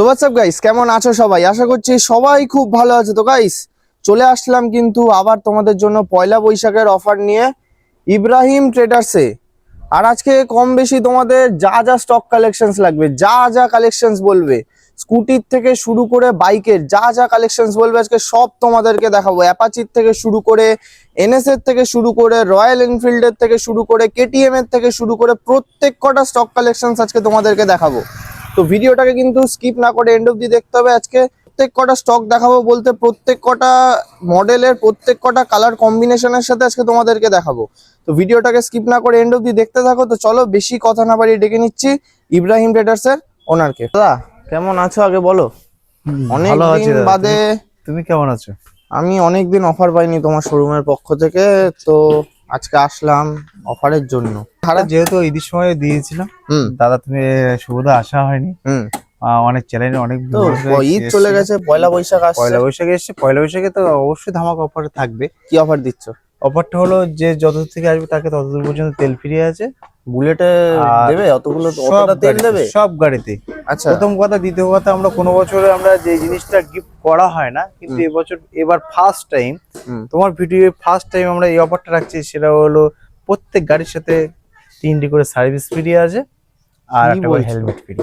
So WhatsApp guys কেমন আছো সবাই? আশা করছি সবাই খুব ভালো আছে। তো গাইস চলে আসলাম কিন্তু আবার তোমাদের জন্য পয়লা বৈশাখের অফার নিয়ে ইব্রাহিম ট্রেডার্সে আর আজকে কম বেশি তোমাদের যা যা স্টক কালেকশনস লাগবে, যা যা কালেকশনস বলবে স্কুটির থেকে শুরু করে বাইকের যা যা কালেকশনস বলবে আজকে সব তোমাদেরকে দেখাবো। অ্যাপাচির থেকে শুরু করে এনএস এর থেকে শুরু করে রয়্যাল এনফিল্ডের থেকে শুরু করে কেটিএম এর থেকে শুরু করে প্রত্যেক কটা স্টক কালেকশনস আজকে তোমাদেরকে দেখাবো। তো ভিডিওটাকে কিন্তু স্কিপ না করে এন্ড অব্দি দেখতে হবে। আজকে প্রত্যেক কটা স্টক দেখাবো বলতে প্রত্যেক কটা মডেলের প্রত্যেক কটা কালার কম্বিনেশনের সাথে আজকে তোমাদেরকে দেখাবো। তো ভিডিওটাকে স্কিপ না করে এন্ড অব্দি দেখতে থাকো। তো চলো বেশি কথা না বাড়িয়ে ডেকে নিচ্ছি ইব্রাহিম ট্রেডার্স এর ওনারকে দাদা কেমন আছো আগে বলো? অনেক দিন বাদে তুমি কেমন আছো? আমি অনেক দিন অফার পাইনি তোমার শোরুমের পক্ষ থেকে। তো আজকে আসলাম অফারের জন্য। খারাপ যেহেতু ঈদের সময় দিয়েছিলাম দাদা তুমি সুবিধা আসা হয়নি। অনেক চ্যালেঞ্জ অনেক ঈদ চলে গেছে পয়লা বৈশাখ পয়লা বৈশাখে এসছে পয়লা বৈশাখে তো অবশ্যই ধামাক অফার থাকবে। কি অফার দিচ্ছ? অফারটা হলো যে যতদূর থেকে আসবে তাকে ততদূর পর্যন্ত তেল ফ্রি আছে। বুলেটে দেবে? অতগুলো অতটা তেল দেবে? সব গাড়িতে। আচ্ছা। প্রথম কথা দ্বিতীয় কথা আমরা কোনো বছরে আমরা যে জিনিসটা গিফট করা হয় না কিন্তু। এবছর এবার ফার্স্ট টাইম। তোমার ভিডিও ফার্স্ট টাইম আমরা এই অফারটা রাখছি সেটা হলো প্রত্যেক গাড়ির সাথে তিনটি করে সার্ভিস ফ্রি আছে আর একটা হেলমেট ফ্রি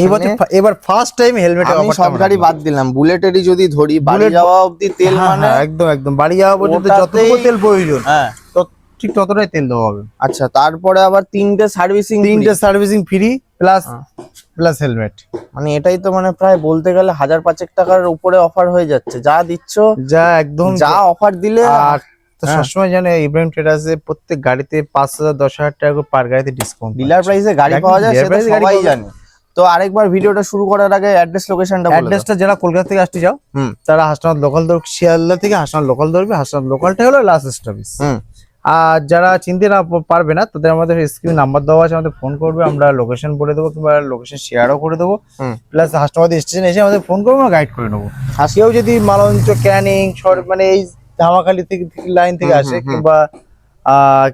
এই বছর এবার ফার্স্ট টাইম হেলমেট আমি সব গাড়ি বাদ দিলাম। বুলেটেরই যদি ধরি বাড়ি যাওয়া অবধি তেল মানে একদম একদম। বাড়ি যাওয়া পর্যন্ত যতটুকু তেল প্রয়োজন হ্যাঁ। ঠিক ততটাই তেল দেওয়া হবে। আচ্ছা তারপরে আবার তিনটে সার্ভিসিং তিনটে সার্ভিসিং ফ্রি প্লাস হ্যাঁ। প্লাস হেলমেট মানে এটাই তো মানে প্রায় বলতে গেলে হাজার পাঁচেক টাকার উপরে অফার হয়ে যাচ্ছে। যা দিচ্ছ যা একদম যা অফার দিলে আর তো হ্যাঁ। সবসময় জানে ইব্রাহিম ট্রেডার্সে প্রত্যেক গাড়িতে পাঁচ হাজার দশ হাজার টাকা পার গাড়িতে ডিসকাউন্ট ডিলার প্রাইসে গাড়ি পাওয়া যায় সেটা সবাই জানে। তো আরেকবার ভিডিওটা শুরু করার আগে অ্যাড্রেস লোকেশনটা অ্যাড্রেসটা যারা কলকাতা থেকে আসতে যাও তারা হাসনাবাদ লোকাল ধর শিয়ালদা থেকে হাসনাবাদ লোকাল ধরবে হাসনাবাদ লোকালটা হলো লাস্ট স্টপেজ হুম। আর যারা চিনতে না পারবে না তাদের আমাদের স্ক্রিন নাম্বার দেওয়া আছে আমাদের ফোন করবে আমরা লোকেশন বলে দেবো কিংবা লোকেশন শেয়ারও করে দেবো। প্লাস হাসনাবাদ স্টেশন এসে আমাদের ফোন করব আমরা গাইড করে নেব। কেউ যদি মালঞ্চ ক্যানিং মানে এই ধামাখালি থেকে লাইন থেকে আসে। কিংবা আহ,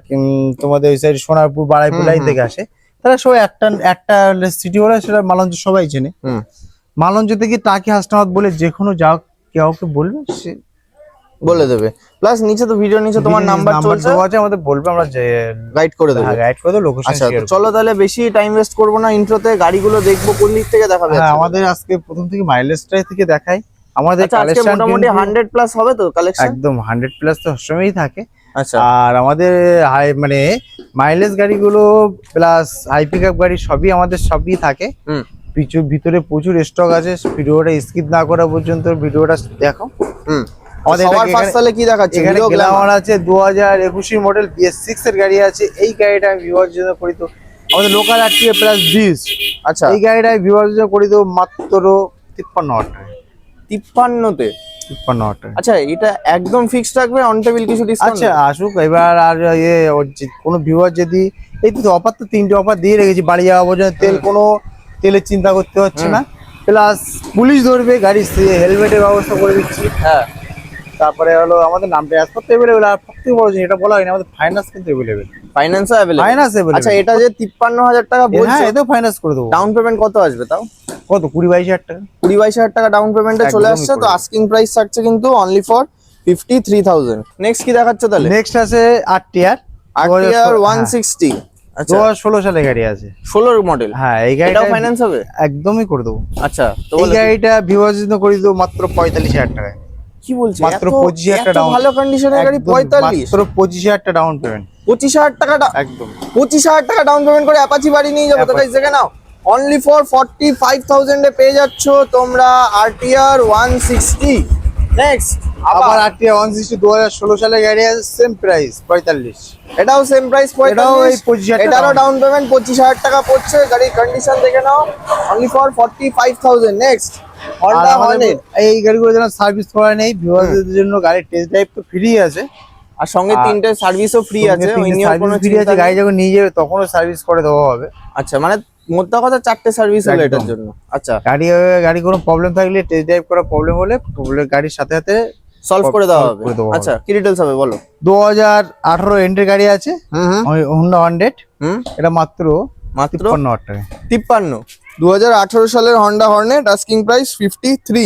তোমাদের ওই সাইড সোনারপুর বাড়াইপুর লাইন থেকে আসে তারা সবাই একটা একটা সিটি হলে সেটা মালঞ্চ সবাই চেনে। হুম। মালঞ্চ থেকে টাকি হাসনাবাদ বলে যে কোনো যা কাউকে বলবে সে বলে দেবে। প্লাস নিচে তো ভিডিও নিচে তোমার নাম্বার চলছে। আছে আমাদের বলবে আমরা যে গাইড করে দেবে। গাইড করে দেবো লোকেশন আচ্ছা চলো তাহলে বেশি টাইম ওয়েস্ট করব না ইন্ট্রোতে গাড়িগুলো দেখব কোন দিক থেকে দেখাবে হ্যাঁ আমাদের আজকে প্রথম থেকে মাইলেজটাই থেকে দেখাই। আমাদের আচ্ছা কালেকশন মোটামুটি হান্ড্রেড প্লাস হবে তো কালেকশন একদম হান্ড্রেড প্লাস তো সবসময়ই থাকে। আর আমাদের হাই মানে মাইলেজ গাড়িগুলো প্লাস হাই পিক আপ গাড়ি সবই আমাদের সবই থাকে। হুম। পিছু ভিতরে প্রচুর স্টক আছে। ভিডিওটা স্কিপ না করা পর্যন্ত ভিডিওটা দেখো। আমাদের কি দেখাচ্ছে? এখানে গ্ল্যামার আছে দু হাজার একুশের মডেল বিএস সিক্স এর গাড়ি আছে। এই গাড়িটা আমি ভিউয়ার জন্য করি তো। আমাদের লোকাল আরটিএ প্লাস বিশ আচ্ছা। এই গাড়িটা আমি ভিউয়ার জন্য করি তো মাত্র তিপ্পান্ন হাজার টাকা। তিপ্পান্নতে। তিপ্পান্ন হাজার আচ্ছা এটা একদম ফিক্সড থাকবে অন টেবিল কিছু ডিসকাউন্ট আচ্ছা আসুক এবার আর ইয়ে কোনো ভিউয়ার যদি এই তো অফার তো তিনটে অফার দিয়ে রেখেছি বাড়ি যাওয়া পর্যন্ত তেল কোনো তেলের চিন্তা করতে হচ্ছে না। প্লাস পুলিশ ধরবে গাড়ি হেলমেটের ব্যবস্থা করে দিচ্ছি। হ্যাঁ। তারপরে হলো আমাদের নামটা অ্যাজ করতে অ্যাভেলেবেল আর সবথেকে বড় জিনিস এটা বলা হয়নি আমাদের ফাইন্যান্স কিন্তু অ্যাভেলেবেল ফাইন্যান্স অ্যাভেলেবল ফাইন্যান্স আচ্ছা এটা যে তিপ্পান্ন হাজার টাকা হ্যাঁ বলছো এতেও ফাইন্যান্স করে দেবো। ডাউন পেমেন্ট কত আসবে তাও? কত? কুড়ি বাইশ হাজার টাকা। কুড়ি বাইশ হাজার টাকা ডাউন পেমেন্টে চলে আসছে তো আস্কিং প্রাইস থাকছে কিন্তু only for fifty three thousand next কি দেখাচ্ছে তাহলে? নেক্সট আছে আরটিআর সিক্সটি দু আচ্ছা। হাজার ষোলো সালে গাড়ি আছে। ষোলোর মডেল হ্যাঁ এই গাড়িটা ফাইন্যান্স হবে? একদমই করে দেবো। আচ্ছা তো এই গাড়িটা ভিউয়ার্স জন্য করে দেবো মাত্র পঁয়তাল্লিশ হাজার টাকায়। কি বলছিস মাত্র 25,000 এত টাকা down। ভালো কন্ডিশনের গাড়ি একদম, পঁয়তাল্লিশ। মাত্র পঁচিশ হাজার টাকা ডাউন পেমেন্ট পঁচিশ হাজার টাকা একদম। পঁচিশ হাজার টাকা ডাউন পেমেন্ট করে অ্যাপাচি বাড়ি নিয়ে যাব। তো গাইস দেখে নাও। অনলি ফর ফর্টি ফাইভ থাউজেন্ডে পেয়ে যাচ্ছ তোমরা আরটিআর ওয়ান সিক্সটি নেক্সট আবার আটটি ওয়ান সিক্সটি দু হাজার ষোলো সালে গাড়ি আছে সেম প্রাইস পঁয়তাল্লিশ। এটাও সেম প্রাইস এটাও এই 25,000 টাকা। এটারও ডাউন পেমেন্ট পঁচিশ হাজার টাকা পড়ছে। গাড়ির কন্ডিশন দেখে নাও। Only for forty five thousand next এই গাড়িগুলো যেন সার্ভিস করা নেই ভিউয়ারদের জন্য গাড়ির টেস্ট ড্রাইভ তো ফ্রি আছে। আর সঙ্গে তিনটে সার্ভিসও ফ্রি আছে ওই নিয়ে কোনো ফ্রি আছে গাড়ি যখন নিয়ে যাবে তখনও সার্ভিস করে দেওয়া হবে। আচ্ছা মানে মোদ্দা কথা চারটে সার্ভিস হলো এটার জন্য। আচ্ছা। গাড়ি গাড়ি কোনো প্রবলেম থাকলে টেস্ট ড্রাইভ করা প্রবলেম হলে গাড়ির সাথে সাথে সলভ করে দেওয়া হবে। আচ্ছা কি ডিটেলস হবে বলো? দু হাজার আঠারো এন্ডের গাড়ি আছে। হুম হুম। হুন্ডা হান্ড্রেড হুম। এটা মাত্র মাত্র তিপ্পান্ন হাজার টাকা। তিপ্পান্ন। দু সালের Honda Hornet asking price fifty three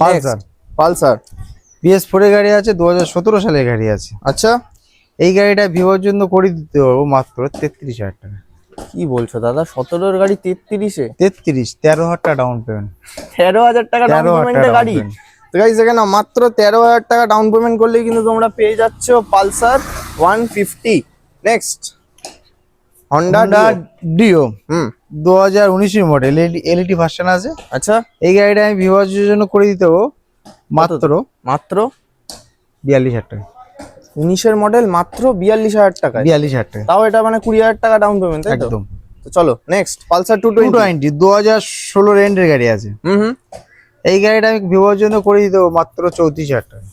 Pulsar Pulsar BS four গাড়ি আছে দু হাজার সতেরো সালের গাড়ি আছে। আচ্ছা। এই গাড়িটা ভিভোর জন্য করে দিতে পারব মাত্র তেত্রিশ হাজার টাকা। কি বলছো দাদা? সতেরোর গাড়ি তেত্রিশে? তেত্রিশ তেরো হাজার টাকা ডাউন পেমেন্ট তেরো হাজার টাকা ডাউন তেরো হাজার পেমেন্টের টাকা গাড়ি। তো গাইস এখানে মাত্র তেরো হাজার টাকা ডাউন পেমেন্ট করলেই কিন্তু তোমরা পেয়ে যাচ্ছ Pulsar one fifty next Honda Dio হুম। দু হাজার উনিশের মডেল এলইডি ভার্সন আছে। আচ্ছা। এই গাড়িটা আমি ভিভোর জন্য করে দিতে মাত্র মাত্র? বিয়াল্লিশ হাজার টাকা। উনিশের মডেল মাত্র বিয়াল্লিশ হাজার টাকায় বিয়াল্লিশ হাজার টাকা। তাও এটা মানে কুড়ি হাজার টাকা ডাউন পেমেন্ট একদম। তো চলো নেক্সট পালসার টু টোয়েন্টি দু হাজার ষোলো রেন্টের গাড়ি আছে। হুম হুম। এই গাড়িটা আমি ভিভোর জন্য করে দিতে মাত্র চৌত্রিশ হাজার টাকা।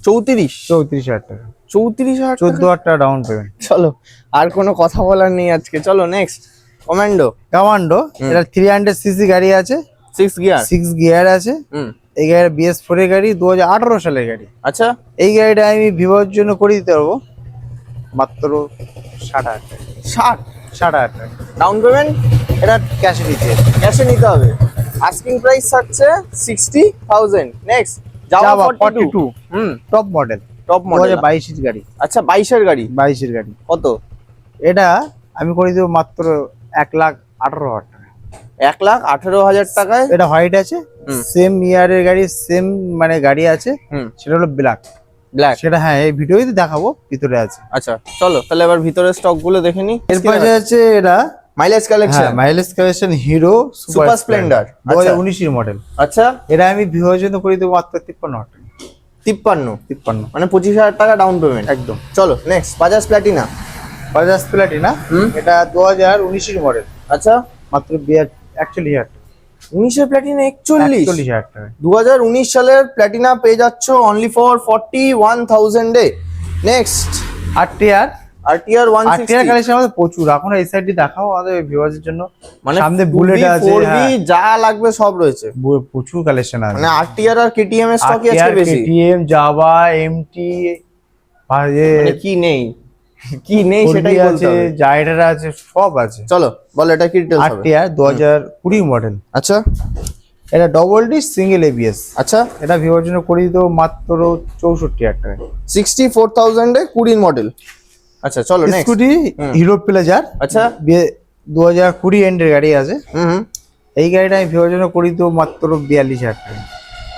চৌত্রিশ? চৌত্রিশ হাজার টাকা। চৌত্রিশ হাজার চোদ্দ হাজার টাকা ডাউন পেমেন্ট চলো আর কোনো কথা বলার নেই আজকে। চলো নেক্সট কমান্ডো কমান্ডো এটা থ্রি হান্ড্রেড সিসি গাড়ি আছে। সিক্স গিয়ার সিক্স গিয়ার আছে। হুম। এই গাড়িটা বিএস ফোর এর গাড়ি দু হাজার আঠারো সালের গাড়ি। আচ্ছা। এই গাড়িটা আমি ভিভোর জন্য করে দিতে পারব। মাত্র ষাট হাজার টাকা। ষাট? ষাট হাজার টাকা। ডাউন পেমেন্ট এটা ক্যাশে দিতে ক্যাশে নিতে হবে? আস্কিং প্রাইস থাকছে সিক্সটি থাউজেন্ড নেক্সট যাওয়া ফর্টি 42 টু হুম। টপ মডেল টপ মডেল বাইশের গাড়ি। আচ্ছা বাইশের গাড়ি? বাইশের গাড়ি। কত? এটা আমি করে দেবো মাত্র এক লাখ আঠারো হাজার টাকা। এক লাখ আঠেরো হাজার টাকায়? এটা হোয়াইট আছে। সেম ইয়ারের গাড়ি সেম মানে গাড়ি আছে সেটা হলো ব্ল্যাক ব্ল্যাক সেটা হ্যাঁ এই ভিডিওতে দেখাবো ভিতরে আছে। আচ্ছা চলো তাহলে এবার ভিতরে স্টকগুলো দেখে নি এরপর আছে এটা mileage collection mileage collection Hero Super Splendor, দু হাজার। উনিশের মডেল আচ্ছা। এটা আমি জন্য করে দেবো মাত্র তিপ্পান্ন হাজার তিপ্পান্ন। তিপ্পান্ন। মানে পঁচিশ হাজার টাকা ডাউন পেমেন্ট একদম। চলো next Bajaj Platina Bajaj Platina হুম। এটা দু হাজার উনিশের মডেল আচ্ছা। মাত্র একচল্লিশ হাজার উনিশের প্ল্যাটিনা একচল্লিশ? একচল্লিশ হাজার টাকা। দু হাজার উনিশ সালের প্ল্যাটিনা পেয়ে যাচ্ছ only for forty one থাউজেন্ডে next R TR R TR R TR collection আমাদের প্রচুর। এখন এই সাইডটি দেখাও আমাদের ভিউয়ার্সের জন্য। মানে সামনে বুলেট আছে হ্যাঁ, যা লাগবে সব রয়েছে। প্রচুর কালেকশন আছে। মানে আর টিআর আর কেটিএম এর স্টকই আজকে বেশি। কেটিএম জাভা এমটি মানে কি নেই? কি নেই সেটাই আছে জাইডার আছে সব আছে। চলো বল এটা কি হবে? মডেল আচ্ছা। এটা ডবল ডি সিঙ্গেল এবিএস আচ্ছা। এটা জন্য করে দিত মাত্র চৌষট্টি হাজার সিক্সটি ফোর থাউজেন্ডে কুড়ির মডেল আচ্ছা চলো নেক্সট স্কুটি হিরো প্লেজার। আচ্ছা। দু হাজার কুড়ি এন্ডের গাড়ি আছে। এই গাড়িটা আমি ভিভোর জন্য করে দিত মাত্র বিয়াল্লিশ হাজার টাকা।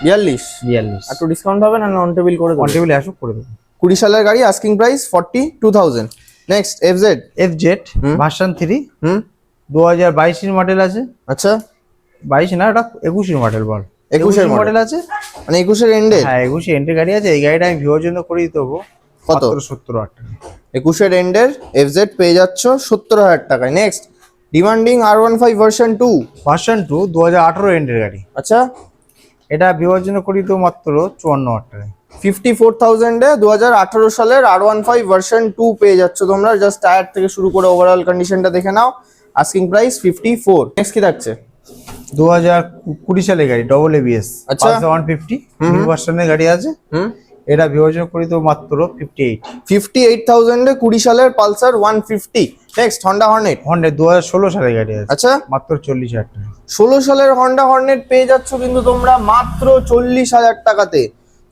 বিয়াল্লিশ? বিয়াল্লিশ। একটু ডিসকাউন্ট হবে না নন টেবিল করে দেবো? কন্টেবিল আসুক করে দেবো। কুড়ি সালের গাড়ি asking price forty two thousand next F Z F Z version three হুম। দু হাজার বাইশের মডেল আছে। আচ্ছা। বাইশ না ওটা একুশের মডেল বল। 21 এর মডেল আছে। মানে একুশের এন্ডে হ্যাঁ একুশে এন্ট্রি গাড়ি আছে। এই গাড়িটা আমি ভিভোর জন্য করে দিতে হব কত? সত্তর হাজার টাকা। একুশের এন্ডের এফ জেড পেয়ে যাচ্ছ সত্তর হাজার টাকায়। Next demanding R one five version two version two দু হাজার আঠারো এন্ডের গাড়ি। আচ্ছা। এটা ভিভোর করি তো মাত্র চুয়ান্ন হাজার টাকায়। ফিফটি ফোর থাউজেন্ডে দু হাজার আঠারো সালের R one five version two পেয়ে যাচ্ছ তোমরা। জাস্ট টায়ার থেকে শুরু করে ওভারঅল কন্ডিশনটা দেখে নাও। Asking price fifty four next কি থাকছে? দু হাজার কুড়ি সালের গাড়ি ডবল এবিএস আচ্ছা। ওয়ান ফিফটি ভার্সনের গাড়ি আছে। হুম। এটা ভিভোর জন্য করে দিতে মাত্র ফিফটি এইট ফিফটি এইট থাউজেন্ডে কুড়ি সালের Pulsar one fifty next Honda Hornet Honda দু হাজার ষোলো সালের গাড়ি আছে। আচ্ছা। মাত্র চল্লিশ হাজার টাকা। ষোলো সালের হন্ডা হর্নেট পেয়ে যাচ্ছ কিন্তু তোমরা মাত্র চল্লিশ হাজার টাকাতে।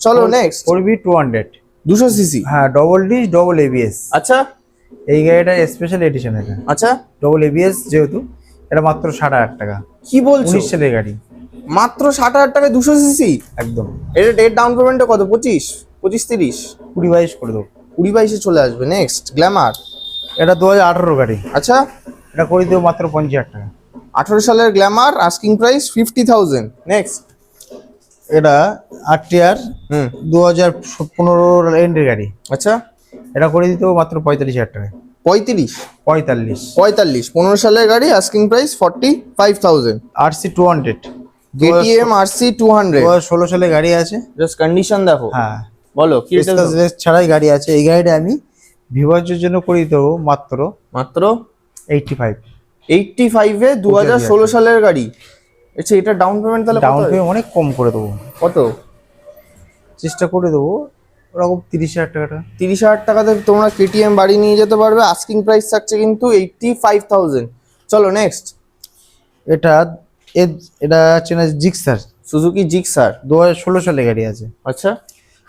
চলো next four B two hundred দুশো সিসি। হ্যাঁ ডবল ডি ডবল এবিএস আচ্ছা। এই গাড়িটা স্পেশাল এডিশন এটা। আচ্ছা। ডবল এবিএস যেহেতু এটা মাত্র ষাট হাজার টাকা। কি বলছো? উনিশ সালের গাড়ি। মাত্র ষাট হাজার টাকায় দুশো সিসি? একদম। এটা ডেট ডাউন পেমেন্টটা কত? পঁচিশ? পঁচিশ তিরিশ? কুড়ি বাইশ করে দেবো। কুড়ি বাইশে চলে আসবে নেক্সট গ্ল্যামার এটা দু হাজার আঠারো গাড়ি। আচ্ছা। এটা করে দেবো মাত্র পঞ্চাশ হাজার টাকা। আঠারো সালের Glamour asking price fifty thousand next এটা আর টিআর হুম। দু হাজার পনেরো এন্ডের গাড়ি। আচ্ছা। এটা করে দিতে মাত্র পঁয়তাল্লিশ হাজার টাকা। পঁয়ত্রিশ? পঁয়তাল্লিশ। পঁয়তাল্লিশ। পনেরো সালের গাড়ি asking price forty five thousand R C two hundred KTM R C two hundred ষোলো সালে গাড়ি আছে। জাস্ট কন্ডিশন দেখো। হ্যাঁ। বলো কি ছাড়াই গাড়ি আছে এই গাড়িটা আমি ভিভার্যের জন্য করে দিতে হবে মাত্র মাত্র এইটটি ফাইভ এইটটি ফাইভে দু হাজার ষোলো সালের গাড়ি। আচ্ছা এটা ডাউন পেমেন্ট তাহলে ডাউন পেমেন্ট অনেক কম করে দেবো। কত? চেষ্টা করে দেবো ওরকম তিরিশ হাজার টাকাটা। তিরিশ হাজার টাকাতে তোমরা কেটিএম বাড়ি নিয়ে যেতে পারবে আস্কিং প্রাইস থাকছে কিন্তু এইটটি ফাইভ থাউজেন্ড চলো নেক্সট এটা এটা চেনা জিক্সার সুজুকি জিক্সার দু হাজার ষোলো সালে গাড়ি আছে। আচ্ছা।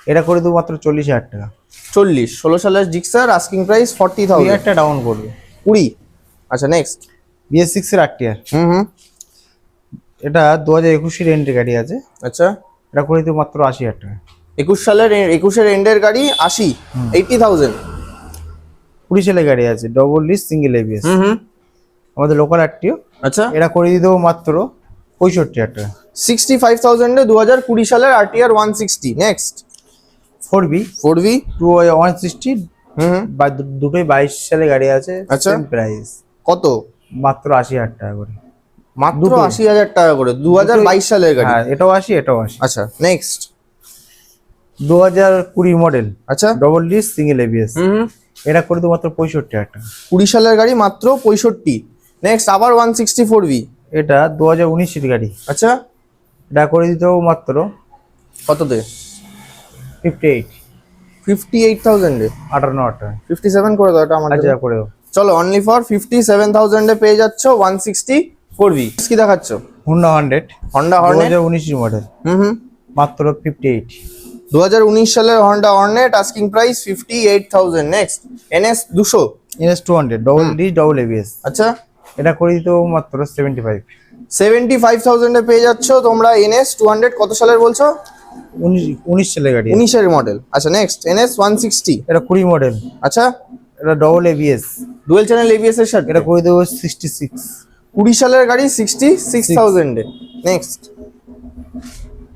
এটা করে দেবো মাত্র চল্লিশ হাজার টাকা। চল্লিশ ষোলো সালের Gixxer asking price forty thousand একটা ডাউন করবে। কুড়ি? আচ্ছা নেক্সট বিএস সিক্স এর আটটি আর। হুম হুম। এটা দু হাজার একুশের এন্ট্রি গাড়ি আছে। আচ্ছা। এটা করে দেবো মাত্র আশি হাজার টাকা। একুশ সালের একুশের এন্ডের গাড়ি আশি এইটি থাউজেন্ড কুড়ি সালের গাড়ি আছে ডবল ডিস সিঙ্গেল এবিএস হুম আমাদের লোকাল আটটিও। আচ্ছা। এটা করে দিয়ে দেবো মাত্র পঁয়ষট্টি হাজার টাকা। সিক্সটি ফাইভ থাউজেন্ডে দু হাজার কুড়ি সালের R RTR one sixty next four B. Four V two one sixty বা দুটোই বাইশ সালে গাড়ি আছে আচ্ছা। প্রাইস কত? মাত্র আশি হাজার টাকা করে। মাত্র। আশি হাজার টাকা করে দু হাজার বাইশ সালের গাড়ি। হ্যাঁ এটাও আশি এটাও আশি। আচ্ছা নেক্সট দু হাজার কুড়ি মডেল আচ্ছা। ডবল ডিস সিঙ্গেল এবিএস এটা করে দেবো মাত্র পঁয়ষট্টি হাজার টাকা। কুড়ি সালের গাড়ি মাত্র পঁয়ষট্টি। নেক্সট আবার ওয়ান সিক্সটি ফোর ভি এটা দু হাজার উনিশের গাড়ি। আচ্ছা। এটা করে দিতে মাত্র কততে? ফিফটি এইট ফিফটি এইট থাউজেন্ডে আটান্ন টাকা ফিফটি সেভেন করে দাও এটা আমার আচ্ছা করে দেবো চলো অনলি ফর ফিফটি সেভেন থাউজেন্ডে পেয়ে যাচ্ছ ওয়ান সিক্সটি ফোর ভি কি দেখাচ্ছ? হুন্ডা হান্ড্রেড হন্ডা হর্নেট উনিশের মডেল হুম হুম। মাত্র ফিফটি এইট দু হাজার উনিশ সালের Honda Hornet asking price fifty eight thousand next NS দুশো। NS two hundred double disc double ABS আচ্ছা। এটা করে দিতে মাত্র সেভেন্টি ফাইভ সেভেন্টি ফাইভ থাউজেন্ডে পেয়ে যাচ্ছ তোমরা এনএস টু হান্ড্রেড কত সালের বলছো? উনিশ উনিশ সালে গাড়ি উনিশের মডেল আচ্ছা নেক্সট এনএস ওয়ান সিক্সটি এটা কুড়ি মডেল আচ্ছা? এটা double ABS dual channel ABS এর সাথে এটা করে দেবো সিক্সটি সিক্স কুড়ি সালের গাড়ি sixty six থাউজেন্ডে next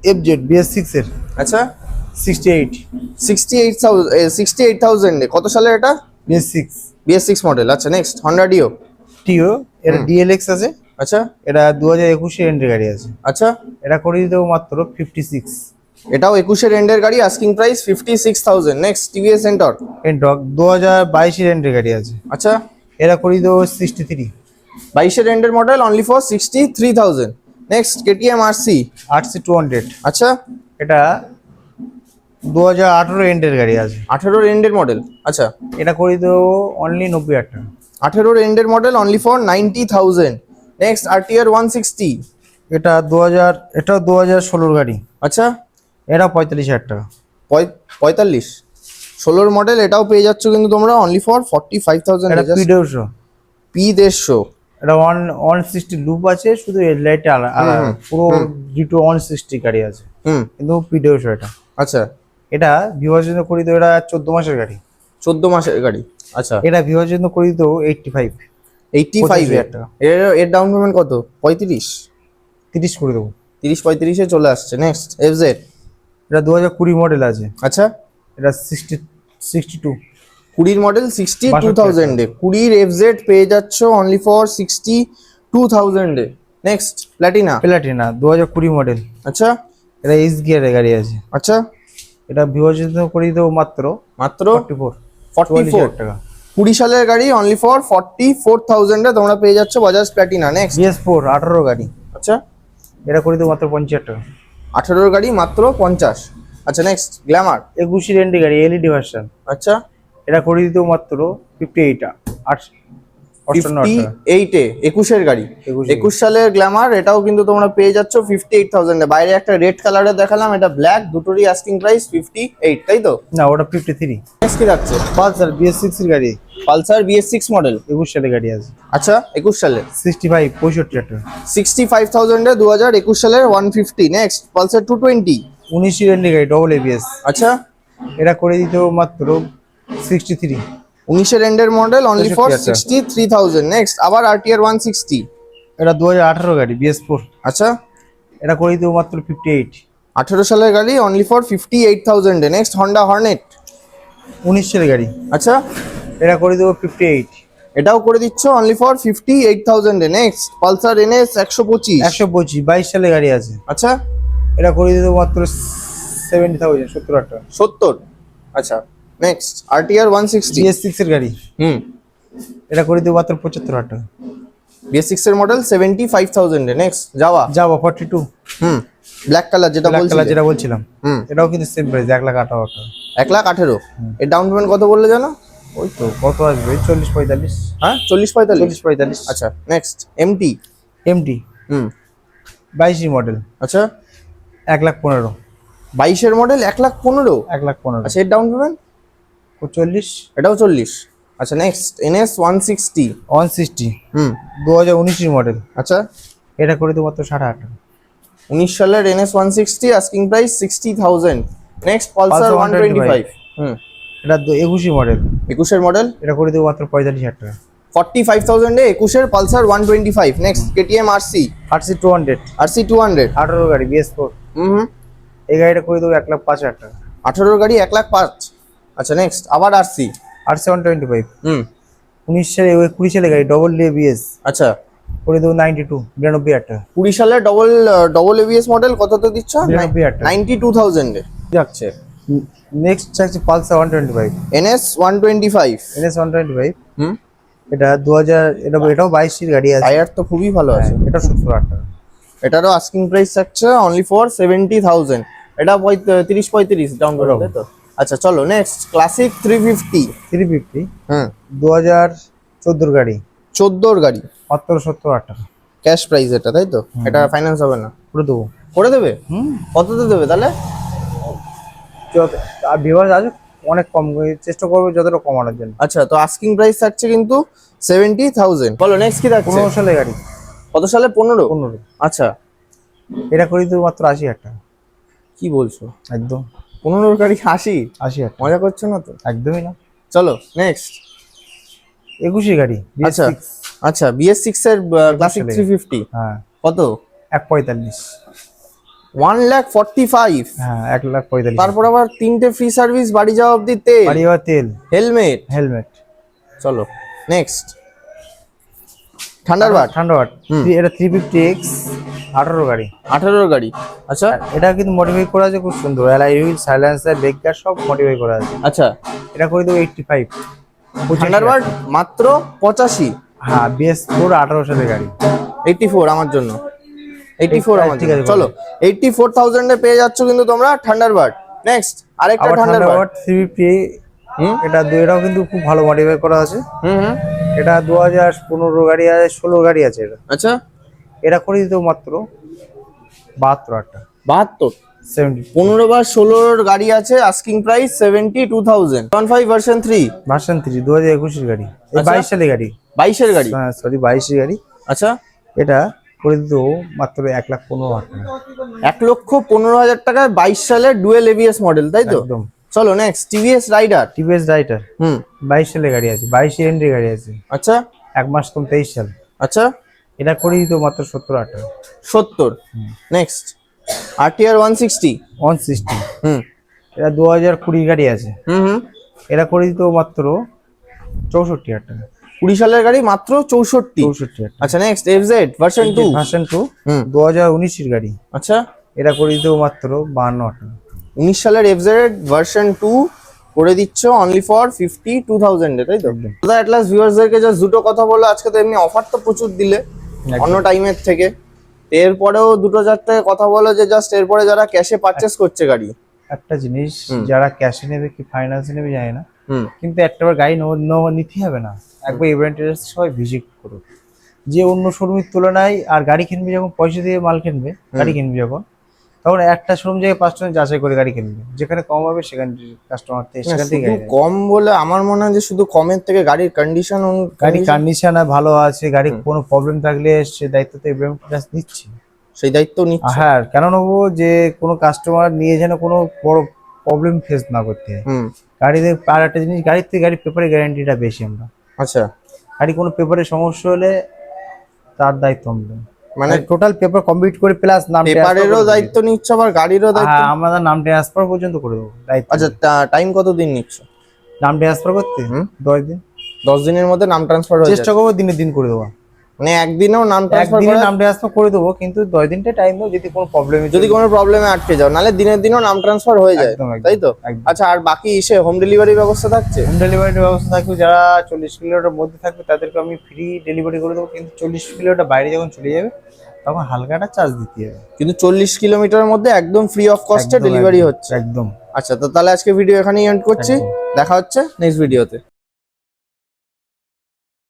F Z BS six এর। আচ্ছা? Sixty eight sixty eight thousand sixty eight থাউজেন্ডে কত সালের এটা? BS six BS six model আচ্ছা নেক্সট হন্ডা ডিও টিও এটা ডিএলএক্স আছে। আচ্ছা? এটা দু হাজার একুশে এন্ট্রি গাড়ি আছে। আচ্ছা? এটা করে দিতে মাত্র ফিফটি সিক্স এটাও একুশের এন্ডের গাড়ি asking price fifty six thousand next TVS সেন্টর Ntorq দু হাজার বাইশের এন্ট্রি গাড়ি আছে। আচ্ছা। এটা করে দিতে হবে সিক্সটি থ্রি বাইশের এন্ডের model only for sixty three thousand next KTM RC আটসি two hundred আচ্ছা। এটা দু হাজার আঠেরো এন্ডের গাড়ি আছে। আঠেরোর এন্ডের মডেল আচ্ছা। এটা করে দিতে হবে অনলি নব্বই হাজার টাকা। আঠেরোর এন্ডের model only for ninety thousand next R RTR one sixty এটা দু হাজার এটাও দু হাজার ষোলোর গাড়ি। আচ্ছা। এটা পঁয়তাল্লিশ হাজার টাকা। পঁয়- পঁয়তাল্লিশ। ষোলোর মডেল এটাও পেয়ে যাচ্ছ কিন্তু তোমরা only for forty five thousand এটা পিডিওশো পি দেড়শো। এটা ওয়ান ওয়ান সিক্সটি লুপ আছে শুধু হেডলাইটে আলাদা পুরো জিটো ওয়ান সিক্সটি গাড়ি আছে। হুম। কিন্তু পিডিওশো এটা। আচ্ছা। এটা বিভাজন করি তো এটা চোদ্দ মাসের গাড়ি। চোদ্দ মাসের গাড়ি। আচ্ছা। এটা বিভাজন করি তো এইটটি ফাইভ এইটটি ফাইভ হাজার টাকা। এর এর ডাউন পেমেন্ট কত? পঁয়ত্রিশ? তিরিশ করে দেবো। তিরিশ পঁয়ত্রিশে চলে আসছে। নেক্সট এফ জেড এটা দু হাজার কুড়ি মডেল আছে। আচ্ছা। এটা সিক্সটি সিক্সটি টু কুড়ির মডেল সিক্সটি টু থাউজেন্ডে কুড়ির এফ জেড পেয়ে যাচ্ছ অনলি ফর সিক্সটি টু থাউজেন্ডে নেক্সট প্ল্যাটিনা প্লাটিনা দু হাজার কুড়ি মডেল আচ্ছা। এটা এইচ গিয়ারের গাড়ি আছে। আচ্ছা। এটা বিভাজিত করে দেবো মাত্র মাত্র ফর্টি ফোর ফর্টি ফোর টাকা। কুড়ি সালের গাড়ি অনলি ফর ফর্টি ফোর থাউজেন্ডে তোমরা পেয়ে যাচ্ছ Bajaj Platina next BS four আঠারো গাড়ি। আচ্ছা। এটা করে দেবো মাত্র পঞ্চাশ টাকা। আঠেরোর গাড়ি মাত্র পঞ্চাশ। আচ্ছা নেক্সট গ্ল্যামার একুশি রেন্ডি গাড়ি এলইডি ভার্সন আচ্ছা। এটা করে দিতেও মাত্র ফিফটি এইট আট এইটে একুশের গাড়ি। 21 একুশ সালের গ্ল্যামার এটাও কিন্তু তোমরা পেয়ে যাচ্ছ ফিফটি এইট থাউজেন্ডে বাইরে একটা রেড কালারে দেখালাম এটা ব্ল্যাক দুটোরই আস্কিং প্রাইস ফিফটি এইট তাই তো? না ওটা ফিফটি থ্রি নেক্সট কি রাখছে? পালসার বিএস সিক্স এর গাড়ি। Pulsar BS six model. একুশ সালে গাড়ি আছে। আচ্ছা একুশ সালের সিক্সটি ফাইভ পঁয়ষট্টি হাজার সিক্সটি ফাইভ থাউজেন্ডে দু হাজার একুশ সালের one fifty next Pulsar two twenty উনিশি রেন্ডি গাড়ি ডবল এবিএস আচ্ছা। এটা করে দিতেও মাত্র সিক্সটি থ্রি উনিশের এন্ডের model only for sixty three thousand next আবার আরটিআর ওয়ান সিক্সটি এটা দু হাজার আঠারো গাড়ি বিএস ফোর আচ্ছা। এটা করে দিতেও মাত্র ফিফটি এইট আঠেরো সালের গাড়ি অনলি ফর ফিফটি এইট থাউজেন্ডে নেক্সট হন্ডা হর্নেট উনিশ সালের গাড়ি। আচ্ছা। এটা করে দেবো ফিফটি এইট এটাও করে দিচ্ছ অনলি ফর ফিফটি এইট থাউজেন্ডে নেক্সট পালসার এনএস একশো পঁচিশ। একশো পঁচিশ বাইশ সালে গাড়ি আছে। আচ্ছা। এটা করে দিতেও মাত্র সেভেন্টি থাউজেন্ড সত্তর হাজার টাকা সত্তর? আচ্ছা next RTR one sixty BS six এর গাড়ি। হুম। এটা করে দেবো মাত্র পঁচাত্তর হাজার টাকা বিএস সিক্স এর মডেল সেভেন্টি ফাইভ থাউজেন্ডে নেক্সট যাওয়া যাব ফর্টি টু হুম। ব্ল্যাক কালার যেটা ব্ল্যাক কালার যেটা বলছিলাম। হুম। এটাও কিন্তু সেম প্রাইস এক লাখ আঠারো টাকা এক লাখ আঠেরো। এর ডাউন পেমেন্ট কত বললে জানো? ওই তো কত আসবে? চল্লিশ পঁয়তাল্লিশ। হ্যাঁ চল্লিশ পঁয়তাল্লিশ। চল্লিশ পঁয়তাল্লিশ। আচ্ছা নেক্সট এমটি এমটি হুম। বাইশি মডেল। আচ্ছা। এক লাখ পনেরো। বাইশের মডেল এক লাখ পনেরো? এক লাখ পনেরো। আচ্ছা এর ডাউন পেমেন্ট চল্লিশ। এটাও চল্লিশ। আচ্ছা next NS one sixty one sixty হুম। দু হাজার উনিশের মডেল। আচ্ছা। এটা করে দেবো মাত্র ষাট হাজার টাকা। উনিশ সালের NS one sixty asking price sixty thousand next Pulsar one twenty five hmm. এটা একুশি মডেল। একুশের মডেল? এটা করে দেবো মাত্র পঁয়তাল্লিশ হাজার টাকা। ফর্টি ফাইভ থাউজেন্ডে একুশের Pulsar one twenty five. Next KTM RC RC two hundred RC two hundred আঠারো গাড়ি বিএস ফোর হুম এই গাড়িটা করে দেবো এক লাখ পাঁচ হাজার টাকা। আঠারোর গাড়ি এক লাখ পাঁচ। আচ্ছা নেক্সট আবার RC RC one twenty five hmm. উনিশ সালে ওই কুড়ি সালে গাড়ি ডবল ডি বিএস আচ্ছা। করে দেবো নাইনটি টু বিরানব্বই হাজার টাকা। কুড়ি সালের ডবল ডবল এবিএস মডেল দিচ্ছ? বিরানব্বই হাজার টাকা। নাইনটি টু থাউজেন্ডে যাচ্ছে। নেক্সট থাকছে Pulsar one twenty five NS one twenty five NS one twenty five hmm? এটা দু হাজার এটা এটাও বাইশটির গাড়ি আছে। টায়ার তো খুবই ভালো আছে। এটা সত্তর হাজার টাকা এটারও আস্কিং প্রাইস থাকছে অনলি ফর সেভেন্টি থাউজেন্ড এটা তিরিশ পঁয়ত্রিশ ডাউন তাই তো? আচ্ছা চলো next classic three fifty three fifty hmm. দু হাজার চোদ্দোর গাড়ি। চোদ্দোর গাড়ি। মাত্র সত্তর হাজার টাকা ক্যাশ প্রাইস এটা তাই তো? এটা ফাইন্যান্স হবে না। করে দেবো। করে দেবে? হুম। কততে দেবে তাহলে? আর বিভাগ আছে অনেক কম চেষ্টা করব যতটা কমানোর জন্য। আচ্ছা তো আস্কিং প্রাইস থাকছে কিন্তু সেভেন্টি থাউজেন্ড বলো নেক্সট কি থাকছে? পনেরো সালে গাড়ি। কত সালে? পনেরো? পনেরো। আচ্ছা। এটা করে দেবো মাত্র আশি হাজার টাকা। কি বলছো? একদম। পনেরোর গাড়ি আশি? আশি হাজার মজা করছ না তো? একদমই না। চলো নেক্সট একুশি গাড়ি আচ্ছা আচ্ছা বিএস সিক্স এর ক্লাসিক থ্রি ফিফটি হ্যাঁ। কত? এক পঁয়তাল্লিশ। ওয়ান লাখ ফর্টি ফাইভ হ্যাঁ এক লাখ পঁয়তাল্লিশ তারপর আবার তিনটে ফ্রি সার্ভিস বাড়ি যাওয়া অব্দি তেল। বাড়ি যাওয়া তেল। হেলমেট হেলমেট চলো নেক্সট থান্ডারবার্ড হুম। এটা থ্রি ফিফটি এক্স আঠারো গাড়ি। আঠারোর গাড়ি আচ্ছা। এটা কিন্তু মডিফাই করা আছে খুব সুন্দর। Alloy wheel silencer brake guard সব মডিফাই করা আছে। আচ্ছা। এটা করে দেবো এইটটি ফাইভ থান্ডারবার্ড মাত্র পঁচাশি। হ্যাঁ বিএস ফোর আঠারো সালের গাড়ি। এইটটি ফোর আমার জন্য। এইটটি ফোর আমার ঠিক আছে, চলো এইটটি ফোর থাউজেন্ডে পেয়ে যাচ্ছ কিন্তু তোমরা থান্ডারবার্ড নেক্সট আরেকটা থান্ডারবার্ড থান্ডারবার্ড থ্রি ফিফটি হুম? এটা দু এটাও কিন্তু খুব ভালো মডিফাই করা আছে। হুম এটা দু হাজার পনেরো গাড়ি আছে ষোলো গাড়ি আছে এটা। আচ্ছা। এটা করে দিতে মাত্র বাহাত্তর হাজার টাকা। বাহাত্তর? সেভেন্টি পনেরো বা ষোলোর গাড়ি আছে asking price seventy two thousand one five version three version three দু হাজার একুশের গাড়ি। আচ্ছা। বাইশ সালের গাড়ি। বাইশের গাড়ি? হ্যাঁ সরি বাইশের গাড়ি। আচ্ছা। এটা করে দিত মাত্র এক লাখ পনেরো হাজার টাকা। এক লক্ষ পনেরো হাজার টাকায় বাইশ সালের ডুয়েল এবিএস মডেল তাই তো? একদম। চলো next TVS Raider TVS Raider hmm. বাইশ সালে গাড়ি আছে বাইশে এন্ট্রি গাড়ি আছে। আচ্ছা। এক মাস কম তেইশ সাল। আচ্ছা। এটা করে দিত মাত্র সত্তর হাজার টাকা। সত্তর। Next RTR one sixty one sixty hmm. এটা দু হাজার কুড়ি গাড়ি আছে। হুম হুম। এটা করে দিত মাত্র চৌষট্টি হাজার টাকা। কুড়ি সালের গাড়ি মাত্র চৌষট্টি। চৌষট্টি আচ্ছা next FZ version two version two দু হাজার উনিশের গাড়ি। আচ্ছা। এটা করে দিত মাত্র বাহান্ন উনিশ সালের এফজেড ভার্সন টু করে দিচ্ছ অনলি ফর ফিফটি টু থাউজেন্ডে তাই তো? দাদা অ্যাটলাস ভিউয়ার্সদেরকে জাস্ট দুটো কথা বলো। আজকে তো এমনি অফার তো প্রচুর দিলে অন্য টাইমের থেকে। এরপরেও দুটো চারটে কথা বলো যে জাস্ট এরপরে যারা ক্যাশে পারচেস করছে গাড়ি। একটা জিনিস যারা ক্যাশে নেবে কি ফাইন্যান্সে নেবে জানি না। কিন্তু একটাবার গাড়ি নো- নো- নিতে হবে না। একবার ইভেন্ট সবাই ভিজিট করুক। যে অন্য শোরুমের তুলনায় আর গাড়ি কিনবে যখন পয়সা দিয়ে মাল কিনবে গাড়ি কিনবে যখন তখন একটা শোরুম জায়গায় পাঁচটা যাচাই করে গাড়ি কিনবে। যেখানে কম হবে সেখান কাস্টমার থেকে সেখান। কম বলে আমার মনে হয় যে শুধু কমের থেকে গাড়ির কন্ডিশন গাড়ি কন্ডিশন ভালো আছে গাড়ি কোনো প্রবলেম থাকলে সে দায়িত্ব তো ইব্রাহিম নিচ্ছে। সেই দায়িত্ব নিচ্ছে। হ্যাঁ কেন নেব যে কোনো কাস্টমার নিয়ে যেন কোনো বড় প্রবলেম ফেস না করতে। হয় গাড়িতে আর একটা জিনিস গাড়ির থেকে গাড়ির পেপারের গ্যারান্টিটা বেশি আমরা। আচ্ছা। গাড়ি কোনো পেপারে সমস্যা হলে তার দায়িত্ব আমরা। মানে টোটাল পেপার কমপ্লিট করে প্লাস নাম পেপারেরও দায়িত্ব নিচ্ছ আবার গাড়িরও দায়িত্ব? হ্যাঁ আমরা নাম ট্রান্সফার পর্যন্ত করে দেবো দায়িত্ব আচ্ছা টাইম কত দিন নিচ্ছ? নাম ট্রান্সফার করতে হুম। দশ দিন। দশ দিনের মধ্যে নাম ট্রান্সফার হয়ে চেষ্টা করব দিনে দিন করে দেবো। মানে একদিনেও নাম ট্রান্সফার একদিনে নাম ট্রান্সফার করে দেবো কিন্তু দশ দিনটা টাইম দেবো যদি কোনো প্রবলেম যদি কোনো প্রবলেমে আটকে যাও নালে দিনের দিনও নাম ট্রান্সফার হয়ে যায় তাই তো? আচ্ছা আর বাকি এসে হোম ডেলিভারি ব্যবস্থা থাকছে? হোম ডেলিভারির ব্যবস্থা থাকবে যারা চল্লিশ কিলোমিটার মধ্যে থাকবে তাদেরকে আমি ফ্রি ডেলিভারি করে দেবো কিন্তু চল্লিশ কিলোমিটার বাইরে যখন চলে যাবে তখন হালকাটা চার্জ দিতে হবে। কিন্তু চল্লিশ কিলোমিটারের মধ্যে একদম ফ্রি অফ কস্টে ডেলিভারি হচ্ছে। একদম। আচ্ছা তো তাহলে আজকে ভিডিও এখানেই এন্ড করছি। দেখা হচ্ছে নেক্সট ভিডিওতে